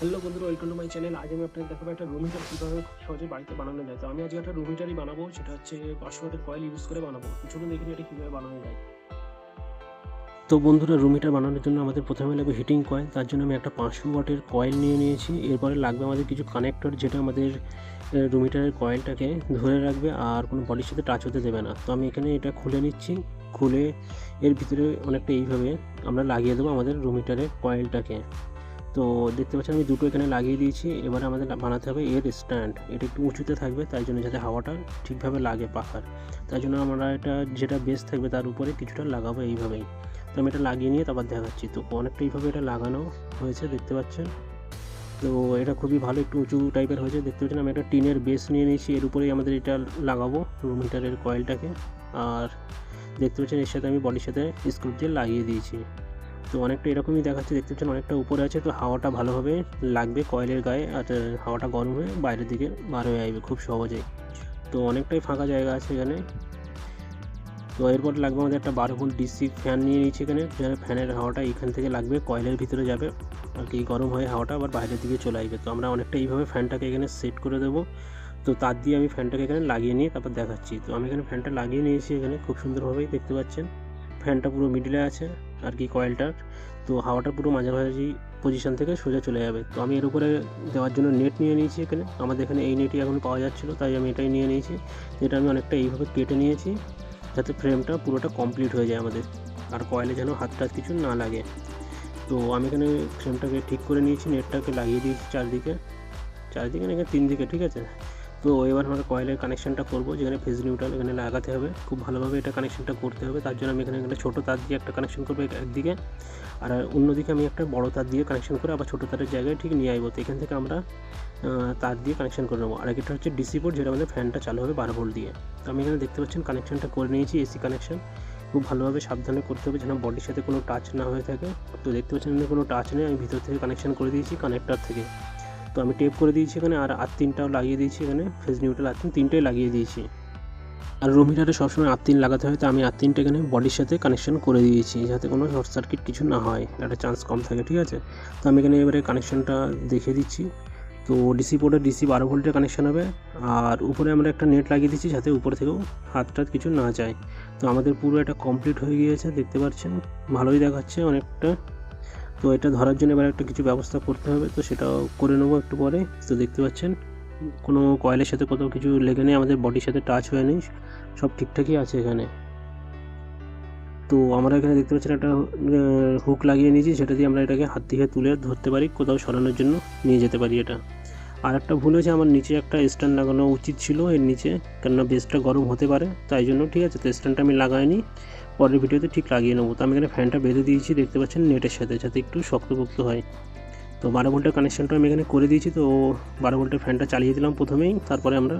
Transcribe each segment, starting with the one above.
Hello বন্ধুরা welcome to my channel আজ আমি আপনাদের দেখাবো একটা রুম হিটার কীভাবে খুব সহজে বাড়িতে বানানো যায়। তো আমি আজকে একটা রুম হিটারই বানাবো, সেটা হচ্ছে পাঁচশো ওয়াটের কয়েল ইউজ করে বানাবো। চলুন দেখি এটা কীভাবে বানানো যায়। তো বন্ধুরা রুম হিটার বানানোর জন্য আমাদের প্রথমে লাগবে হিটিং কয়েল তার জন্য আমি একটা পাঁচশো ওয়াটের কয়েল নিয়ে নিয়েছি। এরপরে লাগবে আমাদের কিছু কানেক্টর যেটা আমাদের রুম হিটারের কয়েলটাকে ধরে রাখবে আর কোনো বডির সাথে টাচ হতে দেবে না। তো আমি এখানে এটা খুলে নিচ্ছি। খুলে এর ভিতরে অনেকটা এইভাবে আমরা লাগিয়ে দেবো আমাদের রুম হিটারের কয়েলটাকে তো দেখতে পাচ্ছেন আমি দুটো এখানে লাগিয়ে দিয়েছি। এবারে আমাদের বানাতে হবে এর স্ট্যান্ড এটা একটু উঁচুতে থাকবে, তাই জন্য যাতে হাওয়াটা ঠিকভাবে লাগে পাখার। তাই জন্য আমরা এটা যেটা বেস থাকবে তার উপরে কিছুটা লাগাবো এইভাবেই। তো আমি এটা লাগিয়ে নিয়ে তারপর দেখাচ্ছি। তো অনেকটা এইভাবে এটা লাগানো হয়েছে, দেখতে পাচ্ছেন। তো এটা খুবই ভালো, একটু উঁচু টাইপের হয়েছে। দেখতে পাচ্ছেন আমি একটা টিনের বেস নিয়ে নিয়েছি। এর উপরেই আমাদের এটা লাগাবো রুম হিটারের কয়েলটাকে আর দেখতে পাচ্ছেন এর সাথে আমি বডির সাথে স্ক্রুপ দিয়ে লাগিয়ে দিয়েছি। তো অনেকটা এরকমই দেখাচ্ছে, দেখতে পাচ্ছেন অনেকটা উপরে আছে, তো হাওয়াটা ভালোভাবে লাগবে কয়েলের গায়ে আর হাওয়াটা গরম হয়ে বাইরের দিকে বার হয়ে আসবে খুব সহজেই। তো অনেকটাই ফাঁকা জায়গা আছে এখানে। তো এরপর লাগবে আমাদের একটা বারো ভোল্ট ডিসি ফ্যান নিয়ে নিয়েছি এখানে ফ্যানের হাওয়াটা এখান থেকে লাগবে, কয়েলের ভিতরে যাবে। আর কি গরম হয়ে হাওয়াটা আবার বাইরের দিকে চলে আসবে। তো আমরা অনেকটা এইভাবে ফ্যানটাকে এখানে সেট করে দেবো। তো তার দিয়ে আমি ফ্যানটাকে এখানে লাগিয়ে নিয়ে তারপর দেখাচ্ছি। তো আমি এখানে ফ্যানটা লাগিয়ে নিয়েছি এখানে, খুব সুন্দরভাবেই দেখতে পাচ্ছেন। ফ্যানটা পুরো মিডিলে আছে। আর কি কয়েলটার তো হাওয়াটা পুরো মাঝামাঝি পজিশন থেকে সোজা চলে যাবে। তো আমি এর উপরে দেওয়ার জন্য নেট নিয়ে নিয়েছি এখানে। আমাদের এখানে এই নেটই এখন পাওয়া যাচ্ছিল, তাই আমি এটাই নিয়ে নিয়েছি। যেটা আমি অনেকটা এইভাবে কেটে নিয়েছি, যাতে ফ্রেমটা পুরোটা কমপ্লিট হয়ে যায় আমাদের, আর কয়েলে যেন হাত টাত কিছু না লাগে। তো আমি এখানে ফ্রেমটাকে ঠিক করে নিয়েছি নেটটাকে লাগিয়ে দিয়েছি চারদিকে। চারদিকে না তিন দিকে ঠিক আছে? তো এবার আমরা কয়েলের কানেকশনটা করব, যেখানে ফেজ নিউট্রাল এখানে লাগাতে হবে। খুব ভালোভাবে এটা কানেকশনটা করতে হবে, তার জন্য আমি এখানে একটা ছোটো তার দিয়ে একটা কানেকশন করব একদিকে। আর অন্যদিকে আমি একটা বড় তার দিয়ে কানেকশন করে আবার ছোটো তারের জায়গায় ঠিক নিয়ে আসব তো এখান থেকে আমরা তার দিয়ে কানেকশন করে নেব। আর একটা হচ্ছে ডিসি পোর্ট যেটা আমাদের ফ্যানটা চালু হবে বারো ভোল্ট দিয়ে। তো আমি এখানে দেখতে পাচ্ছেন কানেকশনটা করে নিয়েছি এসি কানেকশন খুব ভালোভাবে সাবধানে করতে হবে যেন বডির সাথে কোনো টাচ না হয়ে থাকে। তো দেখতে পাচ্ছেন কোনো টাচ নেই, আমি ভিতর থেকে কানেকশন করে দিয়েছি কানেক্টার থেকে। তো আমি টেপ করে দিয়েছি এখানে আর তিনটাও লাগিয়ে দিয়েছি এখানে ফেজ নিউট্রাল আর তিন, তিনটেই লাগিয়ে দিয়েছি। আর রুম হিটারে সবসময় তিন লাগাতে হয়, তো আমি আর তিনটা এখানে বডির সাথে কানেকশন করে দিয়েছি, যাতে কোনো শর্ট সার্কিট কিছু না হয়, একটা চান্স কম থাকে, ঠিক আছে? তো আমি এখানে এবারে কানেকশনটা দেখিয়ে দিচ্ছি। তো ডিসি পোর্টে ডিসি বারো ভোল্টের কানেকশন হবে, আর উপরে আমরা একটা নেট লাগিয়ে দিচ্ছি যাতে উপরে থেকেও হাত টাত কিছু না যায়। তো আমাদের পুরো এটা কমপ্লিট হয়ে গিয়েছে, দেখতে পাচ্ছেন? ভালোই দেখাচ্ছে, অনেকটা তো এটা ধরার জন্য এবার একটা কিছু ব্যবস্থা করতে হবে, তো সেটাও করে নেব একটু পরে, তো দেখতে পাচ্ছেন। কোনো কয়েলের সাথে কোথাও কিছু লেগে নেই, আমাদের বডির সাথে টাচ হয়ে নেই, সব ঠিকঠাকই আছে এখানে। তো আমরা এখানে দেখতে পাচ্ছেন একটা হুক লাগিয়ে নিয়েছি, সেটা দিয়ে আমরা এটাকে হাত দিয়ে তুলে ধরতে পারি, কোথাও সরানোর জন্য নিয়ে যেতে পারি এটা। আর একটা ভুল হয়েছে, আমার নিচে একটা স্ট্যান্ড লাগানো উচিত ছিল, এর নিচে, কেননা বেসটা গরম হতে পারে, তাই জন্য ঠিক আছে, তো স্ট্যান্ডটা আমি লাগাইনি, পরের ভিডিওতে ঠিক লাগিয়ে নেব। তো আমি এখানে ফ্যানটা বেঁধে দিয়েছি, দেখতে পাচ্ছেন নেটের সাথে, যাতে একটু শক্তপোক্ত হয়। তো বারো ভোল্টের কানেকশনটা আমি এখানে করে দিয়েছি, তো বারো ভোল্টের ফ্যানটা চালিয়ে দিলাম প্রথমেই, তারপরে আমরা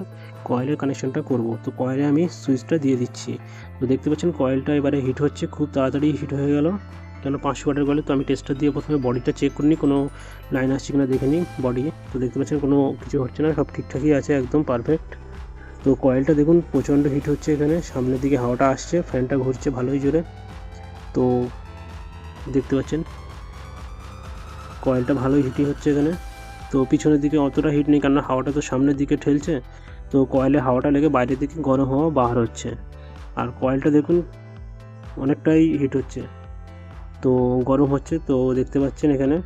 কয়েলের কানেকশনটা করব। তো কয়েলে আমি সুইচটা দিয়ে দিচ্ছি। তো দেখতে পাচ্ছেন কয়েলটা এবারে হিট হচ্ছে, খুব তাড়াতাড়ি হিট হয়ে গেল। কেন পাঁচশো ওয়াটের গলে? তো আমি টেস্টার দিয়ে প্রথমে বডিটা চেক করিনি, কোনো লাইন আসছে কিনা দেখে নিই বডি তো দেখতে পাচ্ছেন কোনো কিছু হচ্ছে না, সব ঠিকঠাকই আছে, একদম পারফেক্ট তো কয়েলটা দেখুন, প্রচণ্ড হিট হচ্ছে এখানে, সামনের দিকে হাওয়াটা আসছে ফ্যানটা ঘুরছে ভালোই জোরে। তো দেখতে পাচ্ছেন কয়েলটা ভালোই হিটই হচ্ছে এখানে। তো পিছনের দিকে অতটা হিট নেই কারণ হাওয়াটা তো সামনের দিকে ঠেলছে। তো কয়েলে হাওয়াটা লেগে বাইরের দিকে গরম হাওয়া বার হচ্ছে। আর কয়েলটা দেখুন, অনেকটাই হিট হচ্ছে। তো গরম হচ্ছে, তো দেখতে পাচ্ছেন এখানে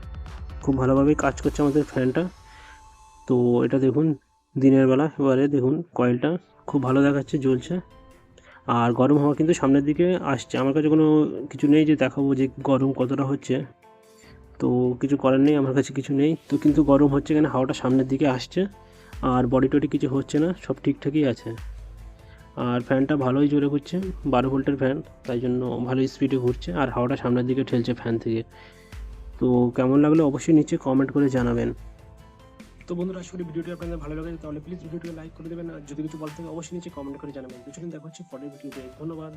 খুব ভালোভাবেই কাজ করছে আমাদের ফ্যানটা। তো এটা দেখুন, দিনের বেলা এবারে দেখুন কয়েলটা খুব ভালো দেখাচ্ছে, জ্বলছে। আর গরম হাওয়া কিন্তু সামনের দিকে আসছে। আমার কাছে কোনো কিছু নেই যে দেখাবো যে গরম কতটা হচ্ছে। তো কিছু করার নেই, আমার কাছে কিছু নেই। তো কিন্তু গরম হচ্ছে এখানে হাওয়াটা সামনের দিকে আসছে। আর বডি টডি কিছু হচ্ছে না, সব ঠিকঠাকই আছে। আর ফ্যানটা ভালোই জোরে ঘুরছে, বারো ভোল্টের ফ্যান, তাই জন্য ভালোই স্পিডে ঘুরছে। আর হাওয়াটা সামনের দিকে ঠেলছে ফ্যান থেকে। তো কেমন লাগল অবশ্যই নিচে কমেন্ট করে জানাবেন। তো বন্ধুরা আসলে ভিডিওটি আপনাদের ভালো লাগে তাহলে প্লিজ ভিডিওটিকে লাইক করে দেবেন। আর যদি কিছু বলতে অবশ্যই নিচে কমেন্ট করে জানাবেন। কিছুদিন দেখা হচ্ছে পরের ভিডিওতে ধন্যবাদ।